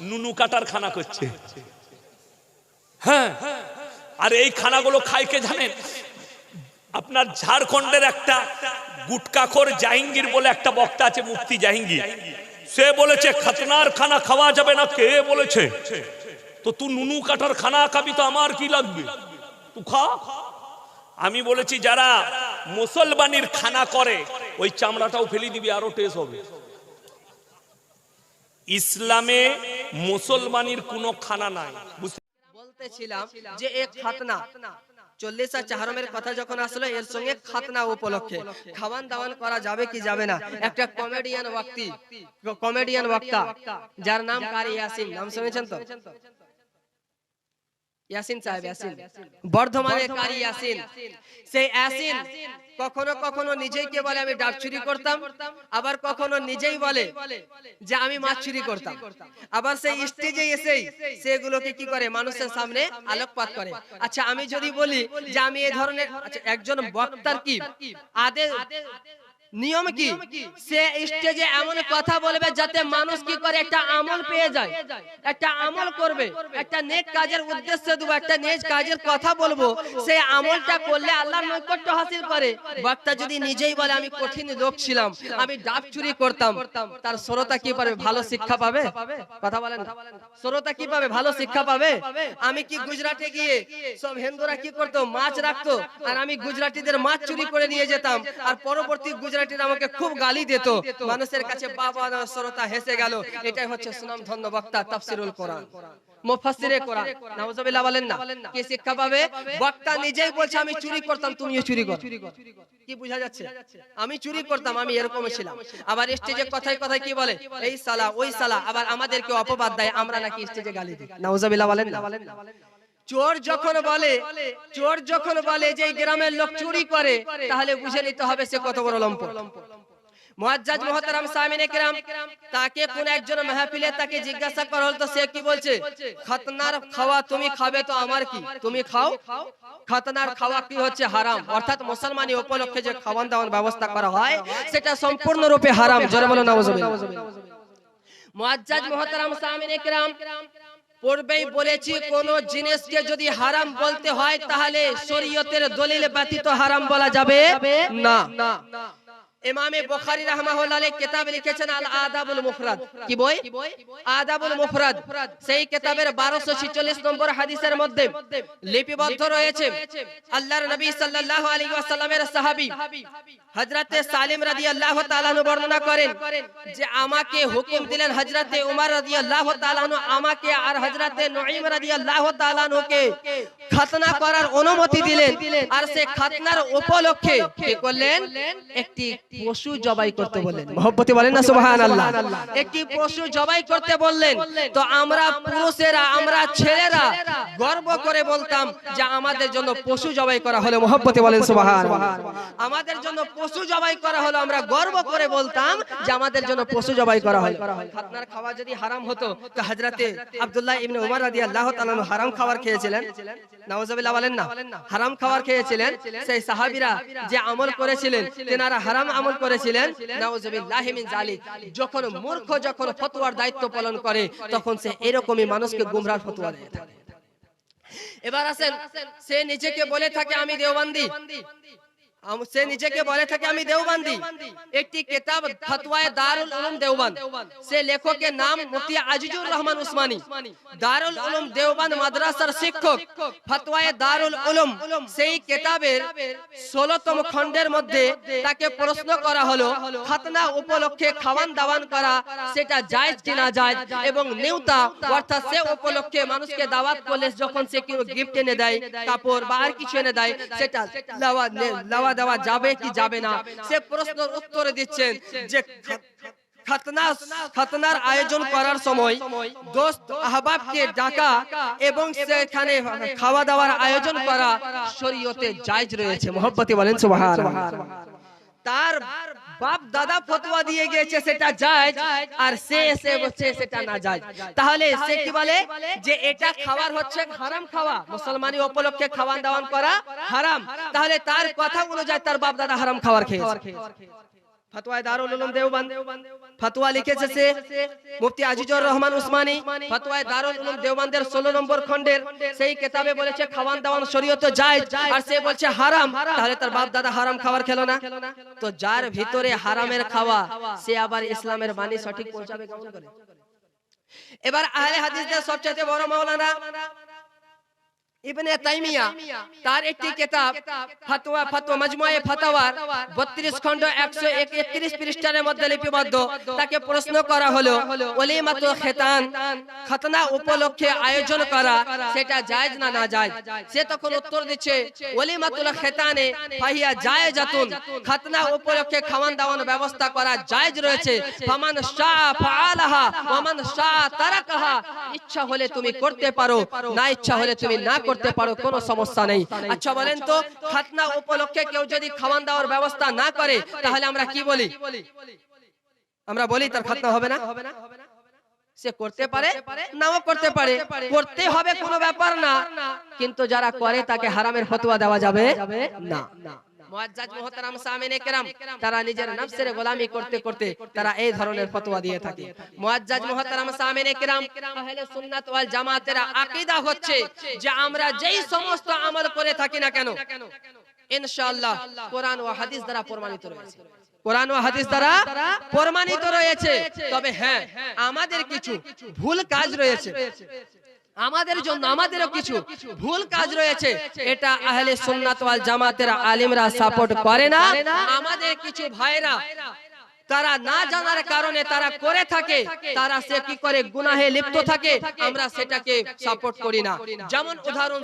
নুনু কাটার খানা করছে। হ্যাঁ আর এই খানাগুলো খায় কে জানেন? আপনার ঝাড়খণ্ডের একটা গুটকাখোর জাহাঙ্গীর বলে একটা বক্তা আছে, মুফতি জাহাঙ্গীর। সে বলেছে, খাতনার খানা খাওয়া যাবে না। কে বলেছে? তো তুই নুনু কাটার খানা খাবি তো আমার কি লাগবে? তুই খা। আমি বলেছি, যারা মুসলমানির খানা করে, ওই চামড়াটাও ফেলে দিবি, আরও টেস্ট হবে। ইসলামে মুসলমানির কোনো খানা নাই বলতেছিলাম যে এক খাতনা, চল্লিশ চাহরমের কথা যখন আসলো, এর সঙ্গে খাতনা উপলক্ষে। খাওয়ান দাওয়ান করা যাবে কি যাবে না? একটা কমেডিয়ান ব্যক্তি কমেডিয়ান বক্তা, যার নাম কারি ইয়াসিন, নাম শুনেছেন তো? ইয়াসিন সাহেব ইয়াসিন বর্ধমানে কারি ইয়াসিন সেই ইয়াসিন কখনো কখনো নিজেই কে বলে আমি ডাব চুরি করতাম আবার কখনো নিজেই বলে যে আমি মাছ চুরি করতাম আবার সেই স্টেজে এসেই সেগুলোকে কি করে মানুষের সামনে আলোকপাত করে আচ্ছা আমি যদি বলি যে আমি এই ধরনের আচ্ছা একজন বক্তার কি আদেশ নিয়ম কি? সে স্টেজে এমন কথা বলবে যাতে মানুষ কি করে একটা আমল পেয়ে যায় একটা আমল করবে একটা নেক কাজের উদ্দেশ্যে দেবো একটা নেক কাজের কথা বলব সেই আমলটা করলে আল্লাহর নৈকট্য হাসিল করে। বক্তা যদি নিজেই বলে আমি কঠিন লোক ছিলাম আমি ডাব চুরি করতাম তার শ্রোতা কি পাবে? ভালো শিক্ষা পাবে? কথা বলেন শ্রোতা কি পাবে? ভালো শিক্ষা পাবে? আমি কি গুজরাটে গিয়ে সব হিন্দুরা কি করতো? মাছ রাখতো আর আমি গুজরাটিদের মাছ চুরি করে নিয়ে যেতাম আর পরবর্তী গুজরাটিরা আমাকে খুব গালি দিত। মানুষের কাছে বাবা না শ্রোতা হেসে গেল। এটাই হচ্ছে সুনাম ধন্য বক্তা তাফসিরুল কোরআন। মুফাসসিরে কোরআন। নাউজুবিল্লাহ বলেন না। কি শিক্ষা পাবে? বক্তা নিজেই বলছে আমি চুরি করতাম তুমিও চুরি কর। কি বোঝা যাচ্ছে? আমি চুরি করতাম আমি এরকম ছিলাম। আবার স্টেজে কথায় কথায় কি বলে? এই সালা ওই সালা আবার আমাদেরকে অপবাদ দেয় আমরা নাকি স্টেজে গালি দিই। নাউজুবিল্লাহ বলেন না। চোর যখন বলে চোর যখন বলে যে গ্রামের লোক চুরি করে তাহলে বুঝে নিতে হবে সে কত বড় মুহতারাম সামিনে কিরাম তাকে কোন একজন মাহফিলে তাকে জিজ্ঞাসা করা হলো তো সে কি বলছে? খতনার খাওয়া তুমি খাবে তো আমার কি? তুমি খাও? খতনার খাওয়া কি হচ্ছে হারাম? অর্থাৎ মুসলমানি উপলক্ষে যে খাওয়ান দাওয়ান ব্যবস্থা করা হয় সেটা সম্পূর্ণরূপে হারাম। জোরে বলো নাউজুবিল্লাহ মুআজ্জাজ মুহতারাম সামিনে কিরাম পূর্বেই বলেছি, কোন জিনিসকে যদি হারাম বলতে হয়, তাহলে শরীয়তের দলিল ব্যতীত হারাম বলা যাবে না। ইমামে বুখারী রাহমাহুল্লাহ আলাইহি কিতাব লিখেছেন আল আদাবুল মুফরাদ। কি বই? আদাবুল মুফরাদ। সেই কিতাবের 1246 নম্বর হাদিসের মধ্যে লিপিবদ্ধ রয়েছে আল্লাহর নবী সাল্লাল্লাহু আলাইহি ওয়াসাল্লামের সাহাবী। হযরতে সালিম রাদিয়াল্লাহু তাআলা আনহু বর্ণনা করেন যে আমাকে হুকুম দিলেন হযরতে উমর রাদিয়াল্লাহু তাআলা আনহু আমাকে আর হযরতে নুঈম রাদিয়াল্লাহু তাআলা আনহুকে খাতনা করার অনুমতি দিলেন। আর সে খাতনার উপলক্ষে কি করলেন একটি পশু জবাই করতে বললেন। মহব্বতে বলেন না সুবহানাল্লাহ। একটি পশু জবাই করতে বললেন। তো আমরা পুরুষেরা আমরা ছেলেরা গর্ব করে বলতাম যে আমাদের জন্য পশু জবাই করা হলো মহব্বতে বলেন সুবহানাল্লাহ আমাদের জন্য পশু জবাই করা হলো আমরা গর্ব করে বলতাম যে আমাদের জন্য পশু জবাই করা হলো। খাতনার খাওয়া যদি হারাম হতো তো হযরতে আব্দুল্লাহ ইবনে উমর রাদিয়াল্লাহু তাআলা হারাম খাবার খেয়েছিলেন। নাউজুবিল্লাহ বলেন না। হারাম খাবার খেয়েছিলেন সেই সাহাবীরা যে আমল করেছিলেন তেনারা হারাম আমল করেছিলেন যখন মূর্খ যখন ফতুয়ার দায়িত্ব পালন করে, তখন সে এরকমই মানুষকে গুমরার ফতোয়া দিয়ে। থাকে এবার আসেন, সে নিজেকে বলে থাকে, আমি দেওবন্দি। সে নিজেকে বলে থাকে আমি দেওবন্দি। একটি কিতাব ফতওয়ায়ে দারুল উলুম দেওবন্দ। সে লেখকের নাম মুফতি আজিজুর রহমান উসমানী। দারুল উলুম দেওবন্দ মাদ্রাসার শিক্ষক। ফতওয়ায়ে দারুল উলুম। সেই কিতাবের 16তম খণ্ডের মধ্যে তাকে প্রশ্ন করা হলো খাতনা উপলক্ষে খাওয়ান দাওয়ান করা সেটা জায়েজ কিনা জায়েজ এবং নেউতা অর্থাৎ সে উপলক্ষে মানুষকে দাওয়াত করলে যখন সে কেউ গিফট এনে দেয় কাপড় বা আর কিছু এনে দেয় সেটা লাওয়া লাওয়া দেওয়া যাবে কি যাবে না? সে প্রশ্নের উত্তরে দিচ্ছেন যে খাতনা খাতনার আয়োজন করার সময় দোস্ত আহবাবকে ডাকা এবং সেখানে খাওয়া দাওয়ার আয়োজন করা শরীয়তে জায়েজ রয়েছে। মোহব্বতে বলেন সুবহানাল্লাহ। তার বাপ দাদা ফতোয়া দিয়ে গিয়েছে, সেটা যায় আর সে এসে বলছে সেটা না যায়। তাহলে সে কি বলে? যে এটা খাবার হচ্ছে হারাম খাওয়া। মুসলমানি উপলক্ষে খাওয়ান দাওয়ান করা হারাম। তাহলে তার কথা অনুযায়ী তার বাপ দাদা হারাম খাওয়ার খেয়েছে। ফতোয়া দারুল উলুম দেওবন্দ। ফতোয়া লিখেছে সে মুফতি আজিজুর রহমান উসমানী। ফতোয়া দারুল উলুম দেওবন্দের 16 নম্বর খণ্ডের। সেই কিতাবে বলেছে খাওয়ান দাওয়ান শরীয়ত জায়েজ আর সে বলছে হারাম। তাহলে তার বাপ দাদা হারাম খাবার খেলো না। তো যার ভিতরে হারামের খাওয়া সে আবার ইসলামের বাণী সঠিক পৌঁছাবে কেমন করে? এবার আহলে হাদিসদের সবচেয়ে বড় মাওলানা ইবনে তাইমিয়া, তার একটি কিতাব, ফতোয়া ফতোয়া, মাজমুয়ে ফাতাওয়ার 32 খণ্ড 131 পৃষ্ঠার মধ্যে লিপিবদ্ধ, তাকে প্রশ্ন করা হলো, ওলিমাতুল খিতান, খতনা উপলক্ষে আয়োজন করা, সেটা জায়েজ না না জায়েজ? সে তখন উত্তর দিচ্ছে, ওলিমাতুল খিতানে ফাহিয়া জায়েজাতুন, খতনা উপলক্ষে খাওয়ান দাওয়ান ব্যবস্থা করা জায়েজ রয়েছে। ফামান শাহ ফাআলাহা ওয়ামান শাহ তারাকাহা, ইচ্ছা হলে তুমি করতে পারো, না ইচ্ছা হলে তুমি না পারো, কোনো সমস্যা নেই। আচ্ছা বলেন তো, খাতনা উপলক্ষে কেউ যদি খাওয়ান দাওয়ার ব্যবস্থা না করে, তাহলে আমরা কি বলি? আমরা বলি, তার খাতনা হবে না? সে করতে পারে, নাও করতে পারে। করতে হবে কোনো ব্যাপার না। কিন্তু যারা করে, তাকে হারামের ফতোয়া দেওয়া যাবে না। মুআজ্জাজ মুহতারাম সামিনে কেরাম তারা নিজের নফসের গোলামি করতে করতে তারা এই ধরনের ফতোয়া দিয়ে থাকে। মুআজ্জাজ মুহতারাম সামিনে কেরাম আহলে সুন্নাত ওয়াল জামাতের আকীদা হচ্ছে যে আমরা যেই সমস্ত আমল করে থাকি না কেন? ইনশাআল্লাহ কোরআন ও হাদিস দ্বারা প্রমাণিত রয়েছে। কোরআন ও হাদিস দ্বারা প্রমাণিত রয়েছে। তবে হ্যাঁ আমাদের কিছু ভুল কাজ রয়েছে। আমাদের জন্য আমাদেরও কিছু ভুল কাজ রয়েছে। এটা আহলে সুন্নাত ওয়াল জামাতের আলিমরা সাপোর্ট করে না। আমাদের কিছু ভাইরা তারা না জানার কারণে তারা করে থাকে। তারা সে কি করে? গুনাহে লিপ্ত থাকে। আমরা সেটাকে সাপোর্ট করি না। যেমন উদাহরণ